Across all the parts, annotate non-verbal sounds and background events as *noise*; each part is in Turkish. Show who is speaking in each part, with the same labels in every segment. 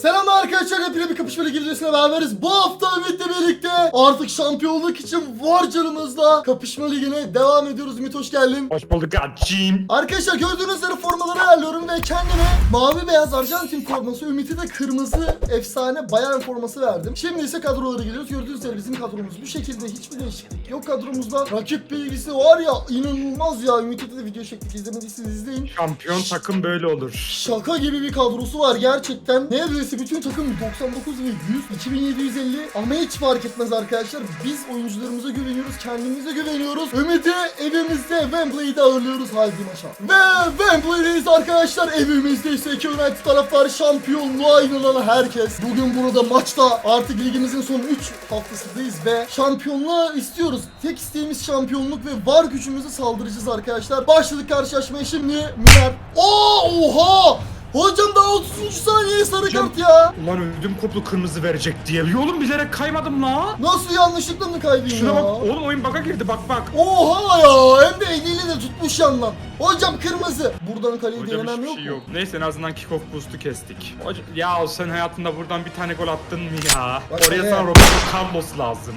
Speaker 1: Selam arkadaşlar hepine bir kapışma ligi videosuna beraberiz. Bu hafta Ümit'le birlikte artık şampiyonluk için var canımızla kapışma ligine devam ediyoruz. Ümit hoş geldin.
Speaker 2: Hoş bulduk acım.
Speaker 1: Arkadaşlar gördüğünüz üzere formaları ayarlıyorum ve kendime mavi beyaz Arjantin forması, Ümit'e de kırmızı efsane bayan forması verdim. Şimdi ise kadrolara geliyoruz. Gördüğünüz üzere bizim kadromuz bu şekilde hiçbir değişiklik yok kadromuzda. Rakip bilgisi var ya inanılmaz ya. Ümit'e de video çektik izlemediyseniz izleyin.
Speaker 2: Şampiyon takım böyle olur.
Speaker 1: Şaka gibi bir kadrosu var gerçekten. Neredeyse bütün takım 99 ve 100, 2750 ama hiç fark etmez arkadaşlar. Biz oyuncularımıza güveniyoruz, kendimize güveniyoruz. Ümit'i evimizde Wembley'de ağırlıyoruz haydi maça. Ve Wembley'deyiz arkadaşlar. Evimizde ise iki United taraftarı şampiyonluğa inanan herkes. Bugün burada maçta artık ligimizin son 3 haftasındayız ve şampiyonluğa istiyoruz. Tek isteğimiz şampiyonluk ve var gücümüzü saldıracağız arkadaşlar. Başladık karşılaşmaya şimdi Müner. Oo, oha! Hocam daha 30. saniye sarı
Speaker 2: Hocam-
Speaker 1: kart ya.
Speaker 2: Ulan ödüm koplu kırmızı verecek diye. Oğlum bilerek kaymadım la.
Speaker 1: Nasıl yanlışlıkla mı kaydın
Speaker 2: Şuna
Speaker 1: ya?
Speaker 2: bak oğlum oyun baka girdi bak bak.
Speaker 1: Oha ya hem de eliyle de tutmuş yandan. Hocam kırmızı. Buradan kaleyi
Speaker 2: Hocam
Speaker 1: denemem
Speaker 2: hiçbir
Speaker 1: yok
Speaker 2: şey
Speaker 1: mu?
Speaker 2: yok. Neyse en azından kick-off boost'u kestik. Hocam, ya sen hayatında buradan bir tane gol attın mı ya?
Speaker 1: Bak
Speaker 2: Oraya
Speaker 1: hele.
Speaker 2: sana Roberto Carlos lazım.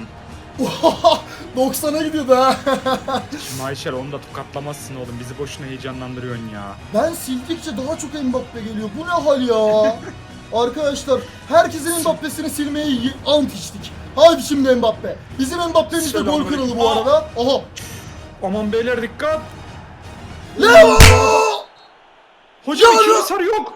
Speaker 2: *laughs*
Speaker 1: Oha 90'a gidiyordu ha.
Speaker 2: Şimdi Ayşer onu da tokatlamazsın oğlum. Bizi boşuna heyecanlandırıyorsun ya.
Speaker 1: ben sildikçe daha çok Mbappe geliyor. Bu ne hal ya? *laughs* Arkadaşlar herkesin Mbappe'sini silmeye y- ant içtik. Hadi şimdi Mbappe. Bizim Mbappe'miz de gol
Speaker 2: Selamünaleyküm.
Speaker 1: kralı bu arada. Aha.
Speaker 2: Aman beyler dikkat.
Speaker 1: Leo!
Speaker 2: Hocam
Speaker 1: Ya ya-
Speaker 2: yok.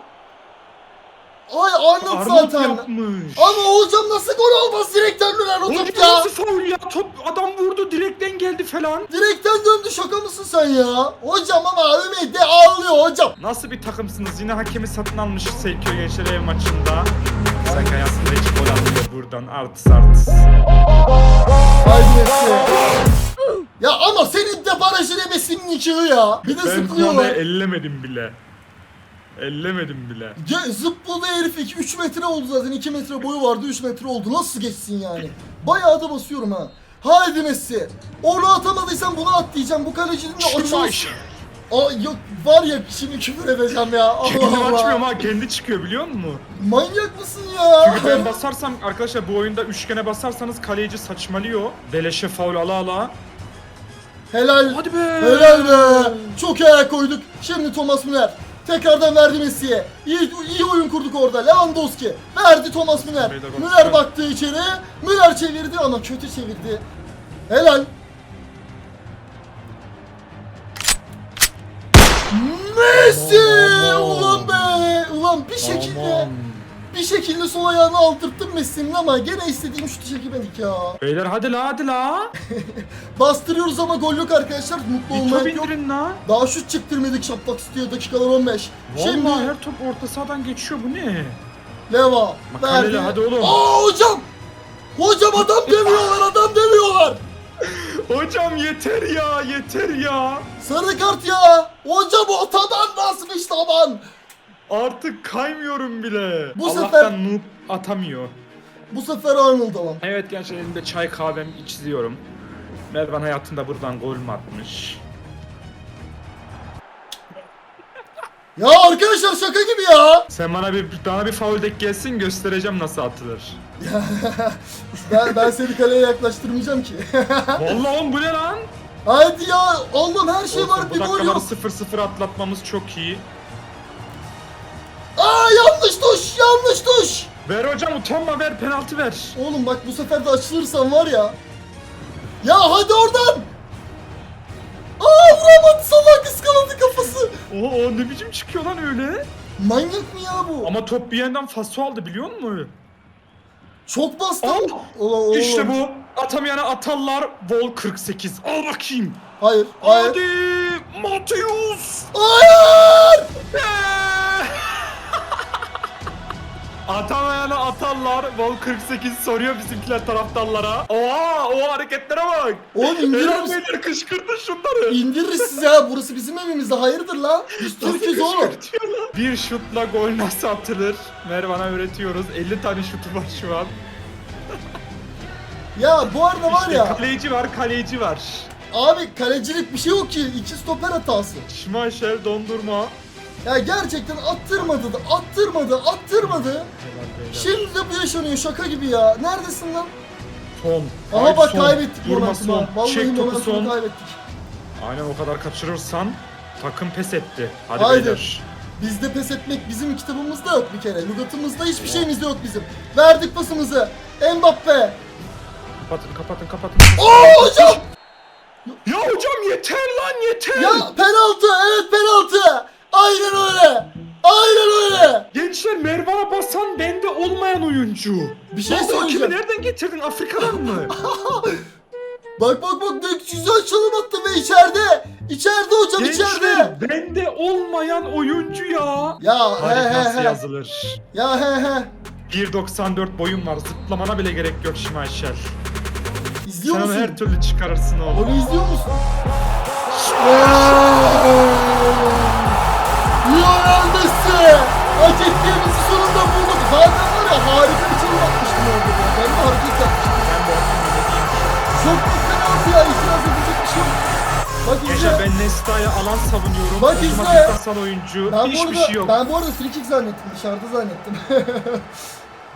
Speaker 1: Ay Arnold
Speaker 2: Arnold
Speaker 1: zaten.
Speaker 2: yapmış.
Speaker 1: Ama hocam nasıl gol olmaz direkten dönen o top ya.
Speaker 2: nasıl faul ya? Top adam vurdu direkten geldi falan.
Speaker 1: Direkten döndü şaka mısın sen ya? Hocam ama Ümit de ağlıyor hocam.
Speaker 2: Nasıl bir takımsınız? Yine hakemi satın almış Seyköy Gençler ev maçında. Sen hayatında hiç gol atmıyor buradan. Artist artist.
Speaker 1: Haydi Messi. Ya ama senin de barajın ebesinin nikahı ya. Bir de
Speaker 2: Ben
Speaker 1: zıplıyorlar.
Speaker 2: ellemedim bile. Ellemedim bile.
Speaker 1: Ya, zıpladı herif 2 3 metre oldu zaten. 2 metre boyu vardı 3 metre oldu. Nasıl geçsin yani? Bayağı da basıyorum ha. Haydi Messi. Onu atamadıysan bunu at diyeceğim bu kalecinin de
Speaker 2: Ayşe.
Speaker 1: Aa, yok var ya şimdi küfür edeceğim ya. Allah
Speaker 2: Kendimi
Speaker 1: Allah.
Speaker 2: açmıyorum ha kendi çıkıyor biliyor musun?
Speaker 1: Manyak mısın ya?
Speaker 2: Çünkü ben basarsam arkadaşlar bu oyunda üçgene basarsanız kaleci saçmalıyor. Beleşe faul ala ala.
Speaker 1: Helal.
Speaker 2: Hadi be.
Speaker 1: Helal be. Çok iyi ayak koyduk. Şimdi Thomas Müller Tekrardan verdi Messi'ye. İyi, iyi oyun kurduk orada. Lewandowski. Verdi Thomas Müller. Müller baktı içeri. Müller çevirdi ama kötü çevirdi. Helal. Messi! Ulan be! Ulan bir şekilde
Speaker 2: Aman.
Speaker 1: Bir şekilde sol ayağını aldırttım Messi'nin ama gene istediğim şutu çekemedik ya.
Speaker 2: Beyler hadi la hadi la. *laughs*
Speaker 1: Bastırıyoruz ama gol yok arkadaşlar. Mutlu
Speaker 2: Bir
Speaker 1: olmak
Speaker 2: top
Speaker 1: yok.
Speaker 2: indirin la.
Speaker 1: Daha şut çıktırmadık şaplak istiyor dakikalar 15.
Speaker 2: Vallahi
Speaker 1: Şimdi
Speaker 2: her top orta sahadan geçiyor bu ne?
Speaker 1: Leva
Speaker 2: Makalele,
Speaker 1: verdi.
Speaker 2: hadi oğlum.
Speaker 1: Aa hocam! Hocam adam *laughs* dövüyorlar adam dövüyorlar.
Speaker 2: Hocam yeter ya yeter ya.
Speaker 1: Sarı kart ya. Hocam o taban basmış taban.
Speaker 2: Artık kaymıyorum bile.
Speaker 1: Bu
Speaker 2: Allah'tan
Speaker 1: sefer-
Speaker 2: noob atamıyor.
Speaker 1: Bu sefer Arnold alan.
Speaker 2: Evet gençler elimde çay kahvem içiyorum. Mervan hayatında buradan gol mü atmış?
Speaker 1: Ya arkadaşlar şaka gibi ya.
Speaker 2: Sen bana bir bana bir faul dek gelsin göstereceğim nasıl atılır. *laughs*
Speaker 1: Ben, ben seni kaleye yaklaştırmayacağım ki. *laughs*
Speaker 2: Vallahi oğlum bu ne lan?
Speaker 1: Haydi ya Allah'ım her şey var
Speaker 2: Olsun,
Speaker 1: bir
Speaker 2: bu
Speaker 1: gol
Speaker 2: dakikaları
Speaker 1: yok.
Speaker 2: 0-0 atlatmamız çok iyi.
Speaker 1: Aa yanlış tuş yanlış tuş.
Speaker 2: Ver hocam utanma ver penaltı ver.
Speaker 1: Oğlum bak bu sefer de açılırsan var ya. Ya hadi oradan. Aa vuramadı salak ıskaladı kafası.
Speaker 2: Oo ne biçim çıkıyor lan öyle?
Speaker 1: Manyak mı ya bu?
Speaker 2: Ama top bir yandan faso aldı biliyor musun?
Speaker 1: Çok bastı.
Speaker 2: Al.
Speaker 1: Ulan oğlum.
Speaker 2: İşte bu. Atamayana atarlar. Vol 48. Al bakayım.
Speaker 1: Hayır. Hayır.
Speaker 2: Hadi Mateus.
Speaker 1: Hayır.
Speaker 2: Atamayana atarlar. Vol 48 soruyor bizimkiler taraftarlara. Oha o hareketlere bak.
Speaker 1: Oğlum
Speaker 2: Helal
Speaker 1: misin?
Speaker 2: beyler kışkırtın şunları.
Speaker 1: İndiririz sizi ha. Burası bizim evimizde. Hayırdır la? Biz Türk'üz oğlum.
Speaker 2: Bir şutla gol nasıl atılır? Mervan'a öğretiyoruz. 50 tane şutu var şu an.
Speaker 1: Ya bu arada var
Speaker 2: İşte
Speaker 1: ya.
Speaker 2: kaleci var, kaleci var.
Speaker 1: Abi kalecilik bir şey yok ki. İki stoper hatası.
Speaker 2: Schmeichel dondurma.
Speaker 1: Ya gerçekten attırmadı da attırmadı attırmadı. Şimdi de bu yaşanıyor şaka gibi ya. Neredesin lan?
Speaker 2: Son.
Speaker 1: Aha bak
Speaker 2: son.
Speaker 1: kaybettik
Speaker 2: Durma son.
Speaker 1: Vallahi
Speaker 2: Çek topu son.
Speaker 1: kaybettik.
Speaker 2: Aynen o kadar kaçırırsan takım pes etti. Hadi
Speaker 1: Haydi.
Speaker 2: beyler.
Speaker 1: Bizde pes etmek bizim kitabımızda yok bir kere. Lügatımızda hiçbir şeyimiz yok bizim. Verdik pasımızı. Mbappe.
Speaker 2: Kapatın kapatın kapatın.
Speaker 1: Oo hocam!
Speaker 2: Ya hocam yeter lan yeter.
Speaker 1: Ya penaltı, evet penaltı. Aynen öyle. Aynen öyle.
Speaker 2: Gençler Mervan'a basan bende olmayan oyuncu.
Speaker 1: Bir şey
Speaker 2: Lan bu hakemi
Speaker 1: söyleyeceğim.
Speaker 2: nereden getirdin? Afrika'dan mı? *laughs*
Speaker 1: Bak bak bak ne güzel çalım attı ve içeride. İçeride hocam içeride.
Speaker 2: Gençler bende olmayan oyuncu ya.
Speaker 1: Ya he
Speaker 2: Tarih
Speaker 1: he
Speaker 2: nasıl
Speaker 1: he.
Speaker 2: yazılır?
Speaker 1: Ya he he.
Speaker 2: 1.94 boyum var. Zıplamana bile gerek yok Şimayşer.
Speaker 1: İzliyor
Speaker 2: Sen onu
Speaker 1: musun?
Speaker 2: her türlü çıkarırsın oğlum.
Speaker 1: Onu izliyor musun? Zaten var ya harika bir çalım atmıştım orada. ya. Ben de hareket yapmıştım.
Speaker 2: Ben bu
Speaker 1: Çok büyük penaltı ya. İtiraz edecek bir şey yok. Bak izle.
Speaker 2: ben Nesta'ya alan savunuyorum.
Speaker 1: Bak izle.
Speaker 2: basan oyuncu.
Speaker 1: Ben
Speaker 2: Hiçbir
Speaker 1: arada,
Speaker 2: şey yok.
Speaker 1: ben bu arada free kick zannettim. Dışarıda zannettim. *laughs*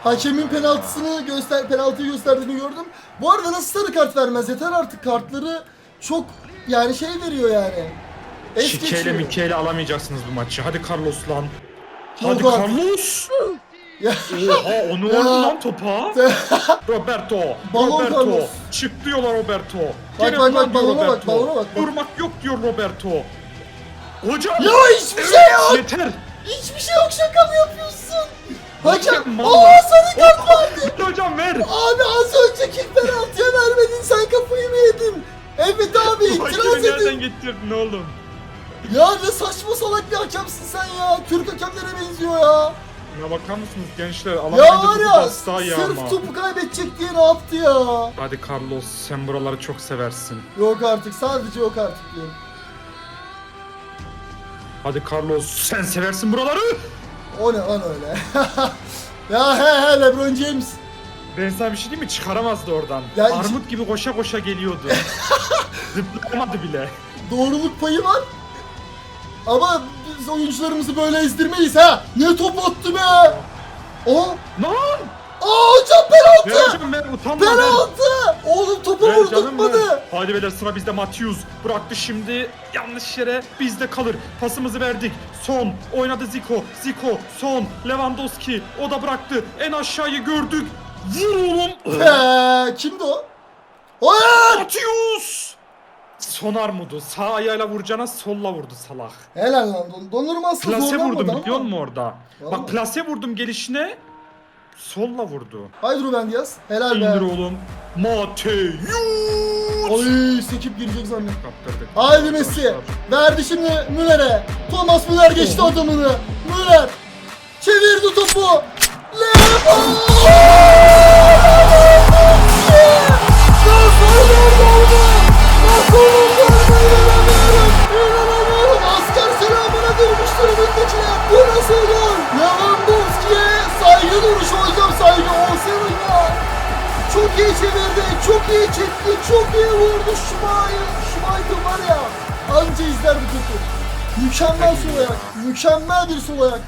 Speaker 1: Hakemin penaltısını göster penaltıyı gösterdiğini gördüm. Bu arada nasıl sarı kart vermez? Yeter artık kartları çok yani şey veriyor yani. Es
Speaker 2: Şikeyle
Speaker 1: geçiyor.
Speaker 2: mikeyle alamayacaksınız bu maçı. Hadi Carlos lan.
Speaker 1: Yok
Speaker 2: Hadi
Speaker 1: artık.
Speaker 2: Carlos. Oha vurdu lan topa. *laughs* Roberto.
Speaker 1: Balon
Speaker 2: Roberto. Çık diyorlar Roberto.
Speaker 1: Bak,
Speaker 2: Gene
Speaker 1: bak,
Speaker 2: ulan
Speaker 1: bak,
Speaker 2: diyor
Speaker 1: balona bak,
Speaker 2: Roberto.
Speaker 1: balona bak, bak.
Speaker 2: Durmak yok diyor Roberto. Hocam.
Speaker 1: Ya hiçbir şey yok.
Speaker 2: Yeter.
Speaker 1: Hiçbir şey yok şaka mı yapıyorsun? Hakem.
Speaker 2: Mal
Speaker 1: Aa
Speaker 2: lan.
Speaker 1: sarı kart verdi.
Speaker 2: Hocam ver.
Speaker 1: Abi az önceki penaltıya vermedin sen kafayı mı yedin? Evet abi itiraz
Speaker 2: hakemi nereden
Speaker 1: edin.
Speaker 2: getirdin oğlum?
Speaker 1: Ya ne saçma salak bir hakemsin sen ya. Türk hakemlere benziyor ya.
Speaker 2: Buna bakar mısınız gençler?
Speaker 1: Ya
Speaker 2: Alamayınca
Speaker 1: var ya
Speaker 2: ya
Speaker 1: sırf
Speaker 2: ama.
Speaker 1: topu kaybedecek diye ne yaptı ya?
Speaker 2: Hadi Carlos sen buraları çok seversin.
Speaker 1: Yok artık sadece yok artık diyorum.
Speaker 2: Hadi Carlos sen seversin buraları.
Speaker 1: O ne lan öyle? *laughs* ya he he Lebron James.
Speaker 2: Ben sana bir şey diyeyim mi? Çıkaramazdı oradan.
Speaker 1: Ya
Speaker 2: Armut gibi koşa koşa geliyordu. *laughs* Zıplayamadı bile.
Speaker 1: Doğruluk payı var. Ama biz oyuncularımızı böyle ezdirmeyiz ha. Ne top attı be? Aa,
Speaker 2: Lan!
Speaker 1: aa hocam penaltı.
Speaker 2: hocam ver utanma.
Speaker 1: Penaltı. Oğlum topu
Speaker 2: Ver canım
Speaker 1: vurdurtmadı.
Speaker 2: Hadi beyler sıra bizde Matius. Bıraktı şimdi yanlış yere bizde kalır. Pasımızı verdik. Son oynadı Zico. Zico son Lewandowski. O da bıraktı. En aşağıyı gördük. Vur oğlum.
Speaker 1: He, kimdi o? Hayır.
Speaker 2: Matius! Son armudu. Sağ ayağıyla vuracağına solla vurdu salak.
Speaker 1: Helal lan. Don dondurma aslında
Speaker 2: Plase
Speaker 1: zorlanmadı
Speaker 2: vurdum
Speaker 1: ama.
Speaker 2: biliyor musun orada?
Speaker 1: Vallahi.
Speaker 2: Bak plase vurdum gelişine. Solla vurdu.
Speaker 1: Haydi Ruben Diaz. Helal
Speaker 2: İndir
Speaker 1: be.
Speaker 2: oğlum. Mateus!
Speaker 1: Ay sekip girecek zannettim.
Speaker 2: Kaptırdık.
Speaker 1: Haydi Messi. Verdi şimdi Müller'e. Thomas Müller geçti adamını. Müller. Çevirdi topu. Leo! Asker selamına durmuştur önündekine. Bu nasıl gol? Lewandowski'ye saygı duruşu hocam saygı. Olsun ya. Çok iyi çevirdi, çok iyi çekti, çok iyi vurdu Şumay'ı. Şumay'ı var ya, anca izler bu topu. Mükemmel sol ayak, mükemmel bir sol ayak.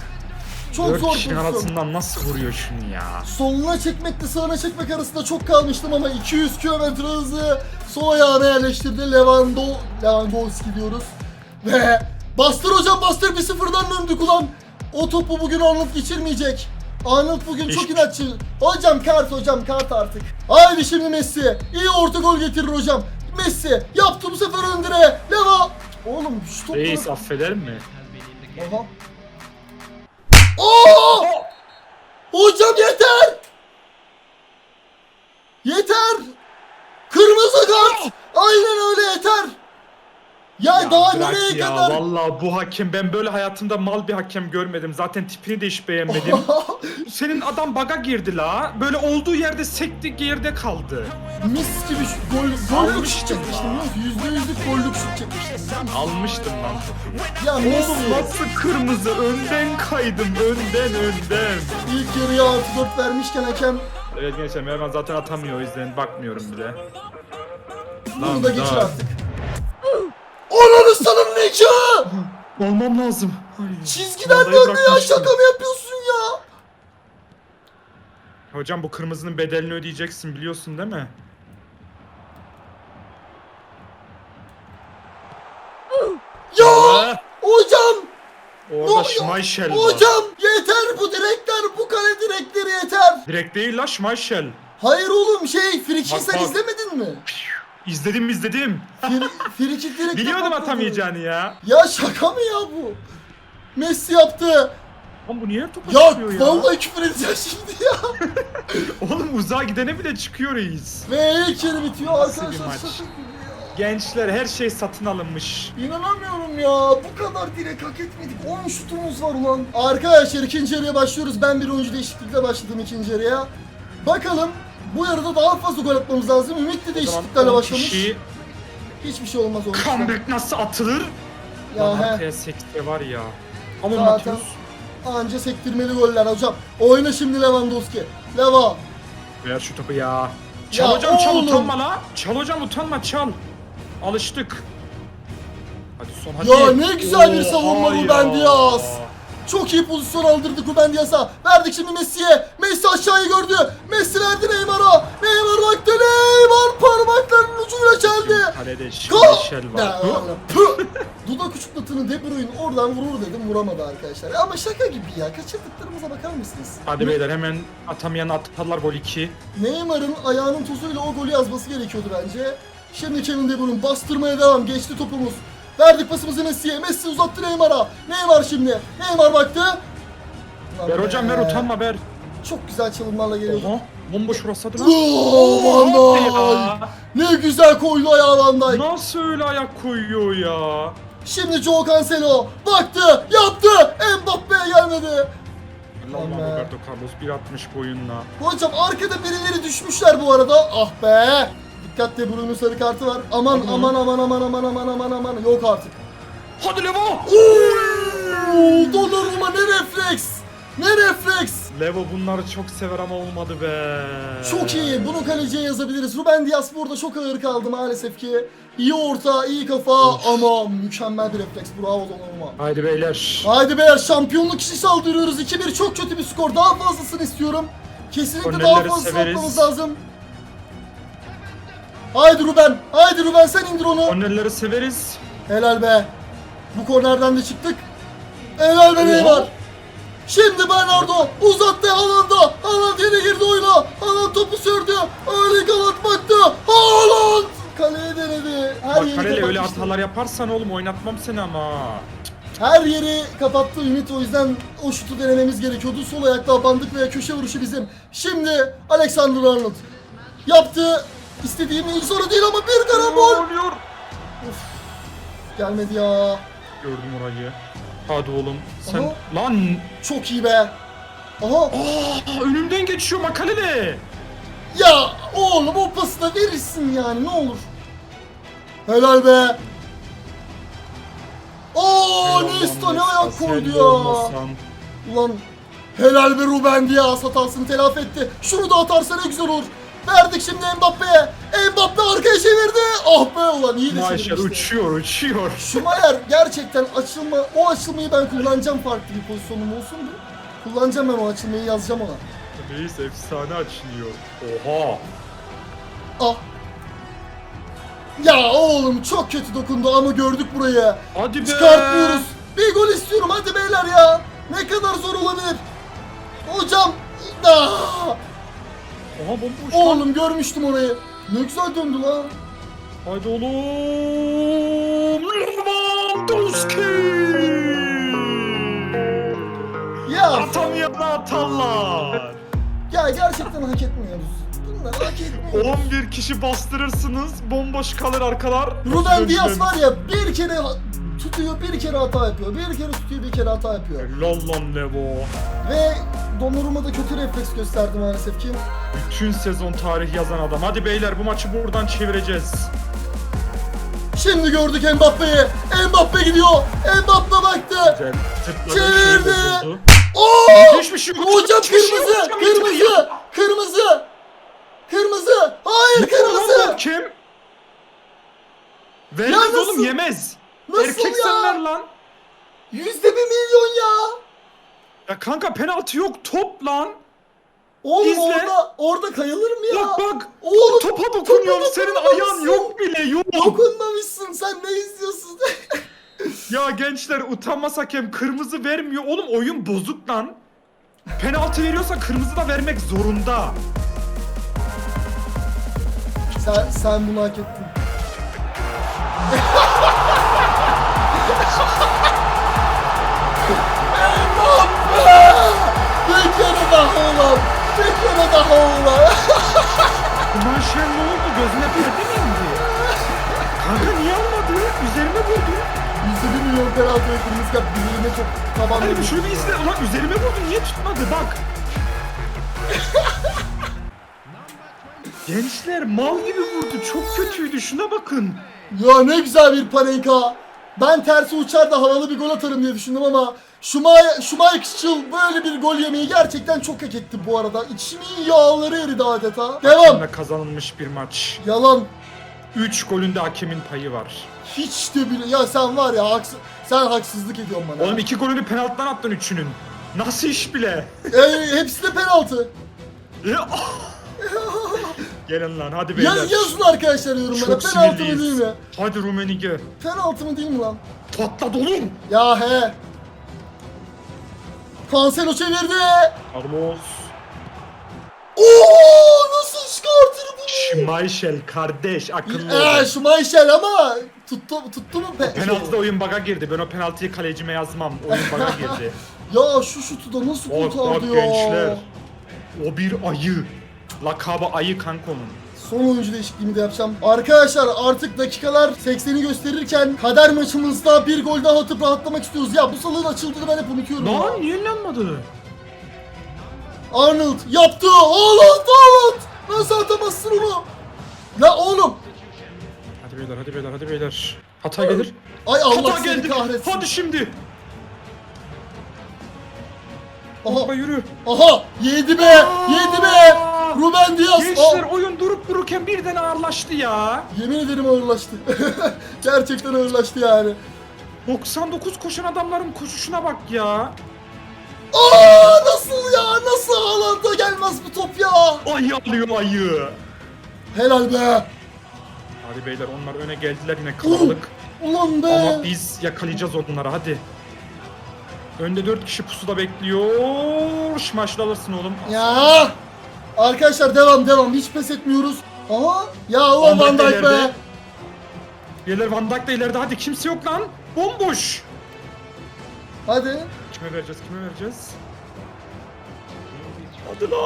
Speaker 1: Çok
Speaker 2: Dört
Speaker 1: zor
Speaker 2: kişinin
Speaker 1: pozisyon.
Speaker 2: arasından nasıl vuruyor şunu ya?
Speaker 1: Soluna çekmekle sağına çekmek arasında çok kalmıştım ama 200 km hızı sol ayağına yerleştirdi Lewando Lewandowski diyoruz. Ve bastır hocam bastır bir sıfırdan döndük ulan. O topu bugün Arnold geçirmeyecek. Arnold bugün çok
Speaker 2: Hiç-
Speaker 1: inatçı. Hocam kart hocam kart artık. Haydi şimdi Messi. İyi orta gol getirir hocam. Messi yaptı bu sefer öndüre. Leva. Oğlum şu topu.
Speaker 2: Reis affeder mi?
Speaker 1: Aha. Oo! Hocam yeter! Yeter! Kırmızı kart! Aynen öyle yeter! Ya,
Speaker 2: Ya
Speaker 1: daha nereye
Speaker 2: ya,
Speaker 1: kadar?
Speaker 2: Vallahi bu hakem ben böyle hayatımda mal bir hakem görmedim. Zaten tipini de hiç beğenmedim. *laughs* Senin adam baga girdi la. Böyle olduğu yerde sekti yerde kaldı.
Speaker 1: Mis gibi şu gol, gollük şut çekmiştim? Yüzde yüzlük gollük şut çekmiştim.
Speaker 2: Almıştım lan.
Speaker 1: Ya
Speaker 2: Oğlum nasıl kırmızı? Önden kaydım. Önden önden.
Speaker 1: ilk yarıya artı 4 vermişken hakem
Speaker 2: Evet gençler Mervan zaten atamıyor o yüzden bakmıyorum bile.
Speaker 1: Bunu da geçir artık. Ananı sanın nikahı!
Speaker 2: Olmam lazım. Ay,
Speaker 1: Çizgiden
Speaker 2: kumandayı
Speaker 1: döndü ya
Speaker 2: bırakmıştım.
Speaker 1: şaka mı yapıyorsun ya?
Speaker 2: Hocam bu kırmızının bedelini ödeyeceksin biliyorsun değil mi?
Speaker 1: Ya
Speaker 2: Ah,
Speaker 1: hocam
Speaker 2: Orada
Speaker 1: Ne
Speaker 2: Schmeichel var.
Speaker 1: hocam yeter bu direkler bu kale direkleri yeter.
Speaker 2: Direkt değil la Schmeichel.
Speaker 1: Hayır oğlum şey friki
Speaker 2: Bak,
Speaker 1: sen
Speaker 2: bak.
Speaker 1: izlemedin mi?
Speaker 2: İzledim izledim.
Speaker 1: Fir, friki direkt
Speaker 2: Biliyordum atamayacağını ya.
Speaker 1: Ya şaka mı ya bu? Messi yaptı.
Speaker 2: Oğlum bu niye topa
Speaker 1: Ya,
Speaker 2: çıkıyor ya?
Speaker 1: vallahi küfür edeceğim şimdi ya. *laughs*
Speaker 2: Oğlum uzağa gidene bile çıkıyor reis.
Speaker 1: Ve ilk yarı bitiyor
Speaker 2: Nasıl
Speaker 1: arkadaşlar. ya.
Speaker 2: Gençler her şey satın alınmış.
Speaker 1: İnanamıyorum ya. Bu kadar direkt hak etmedik. 10 şutumuz var ulan. Arkadaşlar ikinci yarıya başlıyoruz. Ben bir oyuncu değişiklikle başladım ikinci yarıya. Bakalım bu yarıda daha fazla gol atmamız lazım. Ümit de
Speaker 2: 10
Speaker 1: başlamış.
Speaker 2: kişi
Speaker 1: Hiçbir şey olmaz onun.
Speaker 2: comeback nasıl atılır?
Speaker 1: Ya
Speaker 2: Lan
Speaker 1: he.
Speaker 2: arkaya sekte var ya. Ama
Speaker 1: Zaten-
Speaker 2: Matius.
Speaker 1: Anca sektirmeli goller hocam. Oyna şimdi Lewandowski. Leva.
Speaker 2: Ver şu topu ya. Çal
Speaker 1: Ya
Speaker 2: hocam çal
Speaker 1: oğlum.
Speaker 2: utanma la. Çal hocam utanma çal. Alıştık. Hadi son hadi.
Speaker 1: Ya ne güzel bir savunma
Speaker 2: ya.
Speaker 1: Diaz. Çok iyi pozisyon aldırdık Ruben Diaz'a. Verdik şimdi Messi'ye. Messi aşağıyı gördü. Messi verdi Neymar'a. Neymar baktı. Neymar parmaklarının ucuyla çeldi.
Speaker 2: Kalede
Speaker 1: Ya,
Speaker 2: var.
Speaker 1: Dudak uçuklatını De Bruyne oradan vurur dedim vuramadı arkadaşlar. Ama şaka gibi ya. Kaçırdıklarımıza bakar mısınız?
Speaker 2: Hadi beyler hemen atamayan atarlar gol 2.
Speaker 1: Neymar'ın ayağının tozuyla o golü yazması gerekiyordu bence. Şimdi Kevin De Bruyne bastırmaya devam. Geçti topumuz. Verdik pasımızı Messi'ye. Messi uzattı Neymar'a. Neymar şimdi. Neymar baktı.
Speaker 2: Ver
Speaker 1: be.
Speaker 2: hocam ver utanma ver.
Speaker 1: Çok güzel çalımlarla geliyordu.
Speaker 2: Oha. Bomboş burası hadi lan.
Speaker 1: Oo, Van Dijk.
Speaker 2: Ya.
Speaker 1: Ne güzel koydu ayağı Van Dijk.
Speaker 2: Nasıl öyle ayak koyuyor ya?
Speaker 1: Şimdi Joe Cancelo baktı, yaptı. Mbappe'ye gelmedi.
Speaker 2: Allah'ım
Speaker 1: Aman.
Speaker 2: Roberto Carlos 1.60 boyunla.
Speaker 1: Hocam arkada birileri düşmüşler bu arada. Ah be. Dikkat De Bruyne'un sarı kartı var. Aman aman aman aman aman aman aman aman. Yok artık.
Speaker 2: Hadi Levo!
Speaker 1: Oo, Donnarumma ne refleks. Ne refleks.
Speaker 2: Levo bunları çok sever ama olmadı be.
Speaker 1: Çok iyi. Bunu kaleciye yazabiliriz. Ruben Dias burada çok ağır kaldı maalesef ki. İyi orta, iyi kafa ama mükemmel bir refleks. Bravo Donnarumma.
Speaker 2: Haydi beyler.
Speaker 1: Haydi beyler şampiyonluk işi saldırıyoruz. 2-1 çok kötü bir skor. Daha fazlasını istiyorum. Kesinlikle daha
Speaker 2: Kornerleri
Speaker 1: fazlasını atmamız lazım. Haydi Ruben. Haydi Ruben sen indir onu.
Speaker 2: Kornerleri severiz.
Speaker 1: Helal be. Bu kornerden de çıktık. Helal be. Neymar. Şimdi Bernardo uzattı Haaland'a. Haaland yine girdi oyuna. Haaland topu sürdü. Erling Haaland baktı. Haaland. Kaleye denedi. Her
Speaker 2: Bak
Speaker 1: yeri
Speaker 2: kaleli öyle
Speaker 1: kapatmıştı.
Speaker 2: hatalar yaparsan oğlum oynatmam seni ama.
Speaker 1: Her yeri kapattı Ümit o yüzden o şutu denememiz gerekiyordu. Sol ayakla abandık veya köşe vuruşu bizim. Şimdi Alexander Arnold yaptı. İstediğim ilk soru değil ama bir
Speaker 2: Ne
Speaker 1: karambol.
Speaker 2: oluyor?
Speaker 1: Gelmedi ya.
Speaker 2: Gördüm orayı. Hadi oğlum. Sen
Speaker 1: Aha.
Speaker 2: lan
Speaker 1: Çok iyi be. Aha.
Speaker 2: Aa, önümden geçiyor Makalele.
Speaker 1: Ya oğlum o pası da verirsin yani ne olur. Helal be. Oo Nesta ne ayak koydu ya. Ulan helal be Ruben Diaz hatasını telafi etti. Şunu da atarsa ne güzel olur. Verdik şimdi Mbappe'ye. Mbappe arkaya çevirdi. Ah be ulan iyi
Speaker 2: Maşallah
Speaker 1: çevirmişti.
Speaker 2: uçuyor uçuyor. *laughs*
Speaker 1: Schumacher gerçekten açılma, o açılmayı ben kullanacağım farklı bir pozisyonum olsun mu? Kullanacağım ben o açılmayı yazacağım ona.
Speaker 2: Reis efsane açılıyor. Oha.
Speaker 1: Ah. Ya oğlum çok kötü dokundu ama gördük burayı.
Speaker 2: Hadi be.
Speaker 1: Çıkartmıyoruz. Bir gol istiyorum hadi beyler ya. Ne kadar zor olabilir. Hocam. Ah.
Speaker 2: Oha bomboş lan.
Speaker 1: Oğlum görmüştüm orayı. Ne güzel döndü lan.
Speaker 2: Haydi oğlum. Lewandowski.
Speaker 1: Ya,
Speaker 2: Atamayan atarlar.
Speaker 1: ya gerçekten hak etmiyoruz. Bunlar hak etmiyoruz.
Speaker 2: 11 kişi bastırırsınız. Bomboş kalır arkalar.
Speaker 1: Ruben Diaz var ya bir kere tutuyor bir kere hata yapıyor. Bir kere tutuyor bir kere hata yapıyor.
Speaker 2: Helal lan Levo.
Speaker 1: Ve Donnarumma da kötü refleks gösterdi maalesef ki.
Speaker 2: Bütün sezon tarih yazan adam. Hadi beyler bu maçı buradan çevireceğiz.
Speaker 1: Şimdi gördük Mbappe'yi. Mbappe gidiyor. Mbappe baktı. Çevirdi.
Speaker 2: şey.
Speaker 1: Oo!
Speaker 2: Hiçbir şey yok.
Speaker 1: Hocam
Speaker 2: şey
Speaker 1: kırmızı, kırmızı, kırmızı, kırmızı. Hayır kırmızı.
Speaker 2: Kim? Vermez oğlum yemez.
Speaker 1: Nasıl
Speaker 2: Erkek
Speaker 1: ya?
Speaker 2: lan.
Speaker 1: Yüzde bir milyon ya.
Speaker 2: Ya kanka penaltı yok top lan.
Speaker 1: Oğlum
Speaker 2: İzle.
Speaker 1: orada orada kayılır mı ya?
Speaker 2: Bak bak.
Speaker 1: Oğlum
Speaker 2: Topa dokunuyorum senin ayağın yok bile yok.
Speaker 1: Dokunmamışsın sen ne izliyorsun? *laughs*
Speaker 2: Ya gençler utanmaz hakem kırmızı vermiyor. Oğlum oyun bozuk lan. Penaltı veriyorsa kırmızı da vermek zorunda.
Speaker 1: sen, sen bunu hak ettin. *laughs* Bir kere daha. Bir kere daha ulan.
Speaker 2: Kumaşen ne oldu? Gözüne perde mi indi? Kanka niye almadı? Üzerime vurdu.
Speaker 1: Yüzde bir milyon penaltı ve kırmızı kart birbirine çok taban
Speaker 2: Hayır
Speaker 1: veriyor.
Speaker 2: şunu bir izle. Ulan üzerime vurdu. Niye tutmadı? Bak. Gençler mal gibi vurdu. Çok kötüydü. Şuna bakın.
Speaker 1: Ya ne güzel bir panenka. Ben tersi uçar da havalı bir gol atarım diye düşündüm ama Şumay Schmeichel böyle bir gol yemeyi gerçekten çok hak etti bu arada. İçimin yağları eridi adeta. Devam.
Speaker 2: Hakemle kazanılmış bir maç.
Speaker 1: Yalan.
Speaker 2: 3 golünde hakemin payı var.
Speaker 1: Hiç de bile. Ya sen var ya haksız, sen haksızlık ediyorsun bana.
Speaker 2: Oğlum iki golünü penaltıdan attın üçünün. Nasıl iş bile?
Speaker 1: E, hepsi de penaltı.
Speaker 2: Ya- *laughs* Gelin lan hadi
Speaker 1: Ya,
Speaker 2: beyler.
Speaker 1: yazın arkadaşlar yorumlara.
Speaker 2: Çok
Speaker 1: Penaltı mı
Speaker 2: sinirliyiz.
Speaker 1: değil mi?
Speaker 2: Hadi Rumenige.
Speaker 1: Penaltı mı değil mi lan?
Speaker 2: Patladı oğlum.
Speaker 1: Ya he. Cancelo çevirdi.
Speaker 2: Carlos.
Speaker 1: Oo nasıl çıkartır bunu?
Speaker 2: Schmeichel kardeş akıllı
Speaker 1: Eee
Speaker 2: ol.
Speaker 1: Schmeichel ama tuttu, tuttu mu? Pe
Speaker 2: Penaltıda oyun baga girdi. Ben o penaltıyı kalecime yazmam. Oyun baga girdi. *laughs*
Speaker 1: Ya şu şutu da nasıl
Speaker 2: Bak bak
Speaker 1: kurtardı ya?
Speaker 2: gençler. O bir ayı. Lakabı ayı kankonun.
Speaker 1: Son oyuncu değişikliğimi de yapacağım. Arkadaşlar artık dakikalar 80'i gösterirken kader maçımızda bir gol daha atıp rahatlamak istiyoruz. Ya bu salığın açıldığını ben hep unutuyorum.
Speaker 2: Lan niye lanmadı?
Speaker 1: Arnold yaptı. Haaland Haaland. Nasıl atamazsın onu? Ya oğlum.
Speaker 2: Hadi beyler hadi beyler hadi beyler. Hata gelir.
Speaker 1: Ay Allah
Speaker 2: Hata
Speaker 1: seni
Speaker 2: geldi.
Speaker 1: kahretsin.
Speaker 2: Hadi şimdi.
Speaker 1: Aha.
Speaker 2: Yürü.
Speaker 1: Aha. Yedi be. Yedi be. Ruben Diaz.
Speaker 2: Gençler
Speaker 1: Aa,
Speaker 2: oyun durup dururken birden ağırlaştı ya.
Speaker 1: yemin ederim ağırlaştı. *laughs* Gerçekten ağırlaştı yani.
Speaker 2: 99 koşan adamların koşuşuna bak ya.
Speaker 1: Aa nasıl ya? Nasıl Haaland'a gelmez bu top ya?
Speaker 2: Ayı alıyor ayı.
Speaker 1: Helal be.
Speaker 2: Hadi beyler onlar öne geldiler yine kalabalık.
Speaker 1: Ulan be.
Speaker 2: Ama biz yakalayacağız onları hadi. Önde 4 kişi pusuda bekliyor. Şmaşlı alırsın oğlum.
Speaker 1: Ya. Arkadaşlar devam devam. Hiç pes etmiyoruz. Aha. Ya ulan Van Dijk be.
Speaker 2: ileride. Beyler Van Dijk da ileride hadi kimse yok lan. Bomboş.
Speaker 1: Hadi.
Speaker 2: Kime vereceğiz kime vereceğiz? Hadi lan.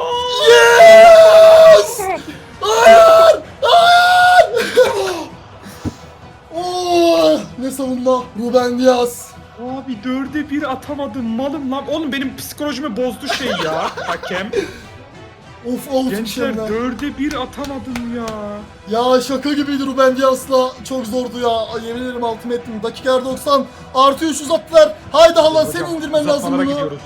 Speaker 1: Yes! Hayır! Hayır! *laughs* oh, ne savunma. Ruben Diaz.
Speaker 2: Abi dörde bir atamadım malım lan. Oğlum benim psikolojimi bozdu şey ya hakem.
Speaker 1: Of out
Speaker 2: Gençler
Speaker 1: mükemmel.
Speaker 2: dörde bir atamadım ya.
Speaker 1: Ya şaka gibiydi Ruben Diaz'la. Çok zordu ya. Yemin ederim altım ettim. Dakika 90. Artı 3 uzattılar. Haydi Allah seni
Speaker 2: Hocam,
Speaker 1: indirmen lazım bunu.
Speaker 2: gidiyoruz.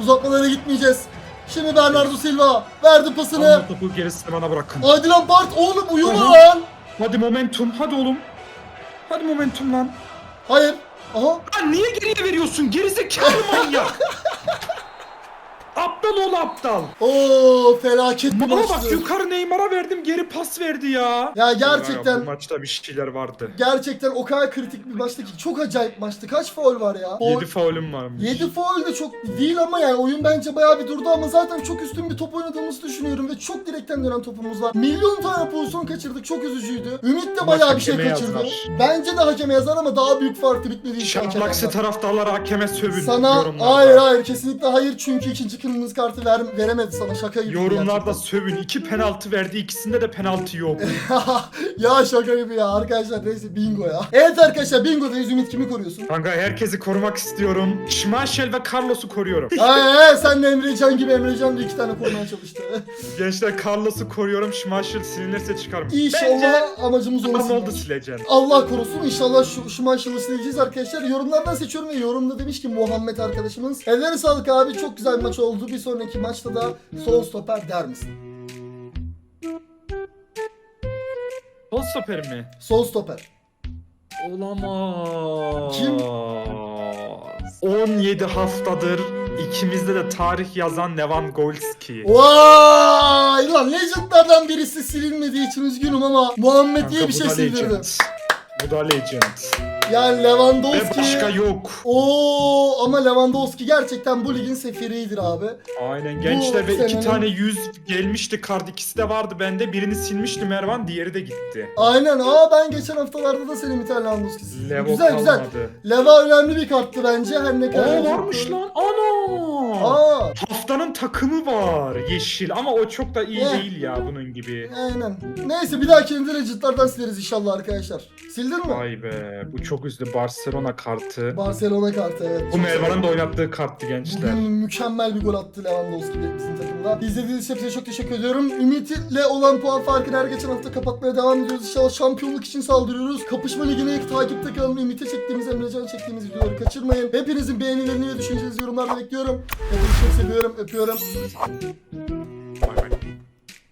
Speaker 1: Uzatmalara gitmeyeceğiz. Şimdi Bernardo Silva verdi pasını.
Speaker 2: Ama topu gerisini bana bırakın.
Speaker 1: Haydi lan Bart oğlum uyuma lan.
Speaker 2: Hadi momentum hadi oğlum. Hadi momentum lan.
Speaker 1: Hayır. Aha.
Speaker 2: Lan niye geriye veriyorsun gerizekalı manyak? *laughs* aptal ol aptal.
Speaker 1: Oo felaket bir
Speaker 2: Baba bak
Speaker 1: maçtı.
Speaker 2: yukarı Neymar'a verdim geri pas verdi ya.
Speaker 1: Ya gerçekten
Speaker 2: Bu maçta bir şeyler vardı.
Speaker 1: gerçekten o kadar kritik bir maçtı ki çok acayip maçtı. Kaç faul var ya?
Speaker 2: 7 faulüm varmış.
Speaker 1: 7 faul de çok değil ama yani oyun bence bayağı bir durdu ama zaten çok üstün bir top oynadığımızı düşünüyorum ve çok direkten dönen topumuz var. Milyon tane pozisyon kaçırdık çok üzücüydü. Ümit de bayağı bir şey
Speaker 2: hakeme
Speaker 1: kaçırdı.
Speaker 2: yazar.
Speaker 1: Bence de hakeme yazar ama daha büyük farklı bitmediği için hakem
Speaker 2: Şahlaksi
Speaker 1: yazar.
Speaker 2: taraftarları hakeme sövün
Speaker 1: Sana
Speaker 2: yorumlarda.
Speaker 1: hayır hayır kesinlikle hayır çünkü ikinci kırmızı kartı ver, veremedi sana şaka gibi.
Speaker 2: Yorumlarda
Speaker 1: gerçekten.
Speaker 2: sövün. İki penaltı verdi. ikisinde de penaltı yok. *laughs*
Speaker 1: ya şaka gibi ya arkadaşlar neyse bingo ya. Evet arkadaşlar bingodayız Ümit kimi koruyorsun?
Speaker 2: Kanka herkesi korumak istiyorum. Schmeichel ve Carlos'u koruyorum.
Speaker 1: Ay ay sen de Emrecan gibi Emrecan da iki tane korumaya çalıştı.
Speaker 2: Gençler Carlos'u koruyorum. Schmeichel silinirse çıkarım.
Speaker 1: İnşallah amacımız
Speaker 2: Bence
Speaker 1: olsun.
Speaker 2: oldu sileceksin.
Speaker 1: Allah korusun inşallah şu, şu maçları sileceğiz arkadaşlar. Yorumlardan seçiyorum ve yorumda demiş ki Muhammed arkadaşımız. Ellerine sağlık abi çok güzel bir maç oldu. Bir sonraki maçta da sol stoper der misin?
Speaker 2: Sol stoper mi?
Speaker 1: Sol stoper.
Speaker 2: Olamaz.
Speaker 1: Kim?
Speaker 2: 17 haftadır ikimizde de tarih yazan Lewandowski.
Speaker 1: Vay lan Legend'lardan birisi silinmediği için üzgünüm ama Muhammed diye bir şey
Speaker 2: legend. Bu da legend.
Speaker 1: Yani
Speaker 2: Ve
Speaker 1: Lewandowski.
Speaker 2: başka yok.
Speaker 1: Oo ama Lewandowski gerçekten bu ligin sefiridir abi.
Speaker 2: Aynen gençler ve iki
Speaker 1: senenin-
Speaker 2: tane yüz gelmişti kart ikisi de vardı bende. Birini silmişti Mervan diğeri de gitti.
Speaker 1: Aynen. Aa ben geçen haftalarda da senin bir tane Lewandowski sildim.
Speaker 2: Levo
Speaker 1: Güzel güzel.
Speaker 2: kalmadı.
Speaker 1: Leva önemli bir karttı bence. Her ne kadar.
Speaker 2: Aa varmış lan. Ana.
Speaker 1: Aa
Speaker 2: Haftanın takımı var yeşil ama o çok da iyi
Speaker 1: Eh.
Speaker 2: değil ya bunun gibi.
Speaker 1: aynen. Neyse bir dahakinde Legend'lardan sileriz inşallah arkadaşlar. Sildin mi?
Speaker 2: Vay be bu çok üzdü Barcelona kartı.
Speaker 1: Barcelona kartı evet.
Speaker 2: Bu Mervan'ın da oynattığı karttı gençler.
Speaker 1: Bugün mükemmel bir gol attı Lewandowski bizim takımda. İzlediğiniz için hepinize çok teşekkür ediyorum. Ümit'le olan puan farkını her geçen hafta kapatmaya devam ediyoruz. İnşallah şampiyonluk için saldırıyoruz. Kapışma ligine takipte kalın. Ümit'e çektiğimiz, Emrecan çektiğimiz videoları kaçırmayın. Hepinizin beğenilerini ve düşüncelerinizi yorumlarda bekliyorum. Hepinizi çok seviyorum, öpüyorum.